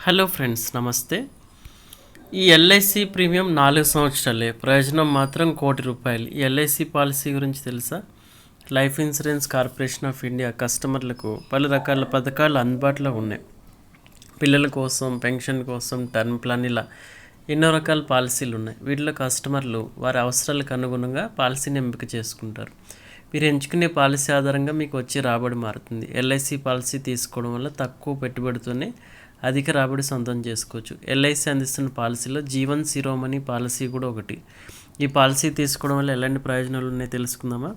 Hello friends నమస్తే. ఈ LIC premium నాలుగు సంవత్సరాలే. ప్రయోజనం మాత్రం కోటి రూపాయలు. ఈ ఎల్ఐసి పాలసీ గురించి తెలుసా? Life Insurance Corporation of India కస్టమర్లకు పలు రకాల పథకాలు అందుబాటులో ఉన్నాయి. పిల్లల కోసం పెన్షన్ కోసం టర్మ్ ప్లాన్ ఇలా ఎన్నో రకాల పాలసీలు ఉన్నాయి. వీటిలో కస్టమర్లు వారి అవసరాలకు అనుగుణంగా పాలసీని ఎంపిక చేసుకుంటారు. మీరు ఎంచుకునే పాలసీ ఆధారంగా మీకు వచ్చే రాబడి మారుతుంది. ఎల్ఐసి పాలసీ తీసుకోవడం వల్ల తక్కువ పెట్టుబడితోనే అధిక రాబడి సొంతం చేసుకోవచ్చు. ఎల్ఐసి అందిస్తున్న పాలసీలో జీవన్ శిరోమణి పాలసీ కూడా ఒకటి. ఈ పాలసీ తీసుకోవడం వల్ల ఎలాంటి ప్రయోజనాలు ఉన్నాయో తెలుసుకుందామా?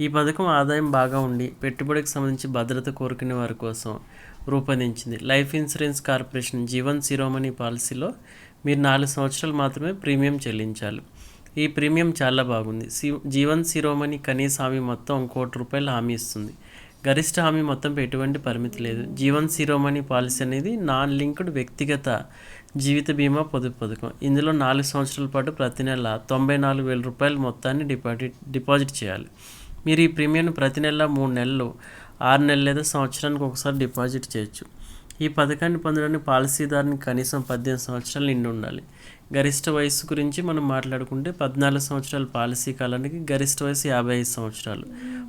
ఈ పథకం ఆదాయం బాగా ఉండి పెట్టుబడికి సంబంధించి భద్రత కోరుకునే వారి కోసం రూపొందించింది. Life Insurance Corporation Jeevan Shiromani పాలసీలో మీరు నాలుగు సంవత్సరాలు మాత్రమే ప్రీమియం చెల్లించాలి. ఈ ప్రీమియం చాలా బాగుంది. సి జీవన్ శిరోమణి కనీస హామీ మొత్తం కోటి రూపాయలు హామీ ఇస్తుంది. గరిష్ట హామీ మొత్తంపై ఎటువంటి పరిమితి లేదు. జీవన్ శిరోమణి పాలసీ అనేది నాన్ లింక్డ్ వ్యక్తిగత జీవిత బీమా పొదుపు పథకం. ఇందులో నాలుగు సంవత్సరాల పాటు ప్రతి నెల తొంభై నాలుగు వేల రూపాయల మొత్తాన్ని డిపాజిట్ డిపాజిట్ చేయాలి. మీరు ఈ ప్రీమియంను ప్రతి నెల మూడు నెలలు ఆరు నెలలు లేదా సంవత్సరానికి ఒకసారి డిపాజిట్ చేయొచ్చు. ఈ పథకాన్ని పొందడానికి పాలసీదారుని కనీసం పద్దెనిమిది సంవత్సరాలు నిండి ఉండాలి. గరిష్ట వయసు గురించి మనం మాట్లాడుకుంటే పద్నాలుగు సంవత్సరాల పాలసీ కాలానికి గరిష్ట వయసు యాభై ఐదు సంవత్సరాలు.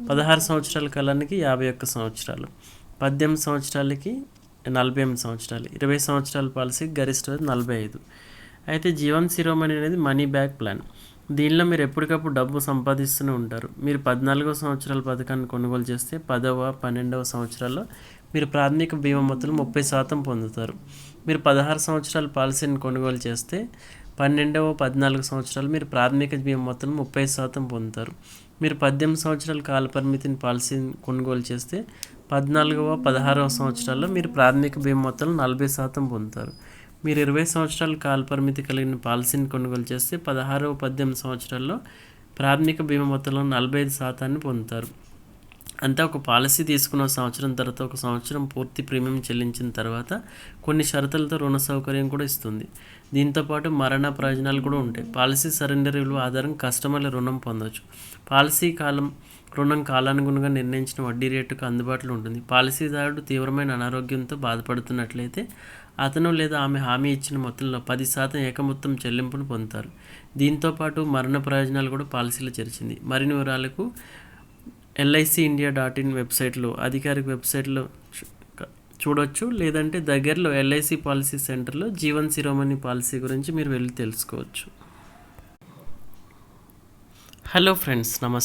పదహారు సంవత్సరాల కాలానికి యాభై ఒక్క సంవత్సరాలు పద్దెనిమిది సంవత్సరాలకి నలభై ఎనిమిది సంవత్సరాలు ఇరవై సంవత్సరాల పాలసీకి గరిష్ట నలభై ఐదు. అయితే జీవన్ శిరోమణి అనేది మనీ బ్యాక్ ప్లాన్. దీనిలో మీరు ఎప్పటికప్పుడు డబ్బు సంపాదిస్తూనే ఉంటారు. మీరు పద్నాలుగో సంవత్సరాల పథకాన్ని కొనుగోలు చేస్తే పదవ పన్నెండవ సంవత్సరాల్లో మీరు ప్రాథమిక బీమా మొత్తం ముప్పై శాతం పొందుతారు. మీరు పదహారు సంవత్సరాల పాలసీని కొనుగోలు చేస్తే పన్నెండవ పద్నాలుగు సంవత్సరాలు మీరు ప్రాథమిక బీమా మొత్తం ముప్పై శాతం పొందుతారు. మీరు పద్దెనిమిది సంవత్సరాల కాల పరిమితిని పాలసీని కొనుగోలు చేస్తే పద్నాలుగవ పదహారవ సంవత్సరాల్లో మీరు ప్రాథమిక బీమా మొత్తం నలభై శాతం పొందుతారు. మీరు ఇరవై సంవత్సరాల కాల పరిమితి కలిగిన పాలసీని కొనుగోలు చేస్తే పదహారవ పద్దెనిమిది సంవత్సరాల్లో ప్రాథమిక బీమా మొత్తంలో నలభై ఐదు శాతాన్ని పొందుతారు. అంటే ఒక పాలసీ తీసుకున్న సంవత్సరం తర్వాత ఒక సంవత్సరం పూర్తి ప్రీమియం చెల్లించిన తర్వాత కొన్ని షరతులతో రుణ సౌకర్యం కూడా ఇస్తుంది. దీంతోపాటు మరణ ప్రయోజనాలు కూడా ఉంటాయి. పాలసీ సరెండర్ విలువ ఆధారం కస్టమర్ల రుణం పొందవచ్చు. పాలసీ కాలం రుణం కాలానుగుణంగా నిర్ణయించిన వడ్డీ రేటుకు అందుబాటులో ఉంటుంది. పాలసీదారుడు తీవ్రమైన అనారోగ్యంతో బాధపడుతున్నట్లయితే అతను లేదా ఆమె హామీ ఇచ్చిన మొత్తంలో పది శాతం ఏకమొత్తం చెల్లింపును పొందుతారు. దీంతోపాటు మరణ ప్రయోజనాలు కూడా పాలసీలో చేర్చింది. మరిన్ని వివరాలకు ఎల్ఐసి ఇండియా డాట్ ఇన్ వెబ్సైట్లో అధికారిక వెబ్సైట్లో చూడొచ్చు. లేదంటే దగ్గరలో ఎల్ఐసి పాలసీ సెంటర్లో జీవన్ శిరోమణి పాలసీ గురించి మీరు వెళ్ళి తెలుసుకోవచ్చు. హలో ఫ్రెండ్స్ నమస్తే.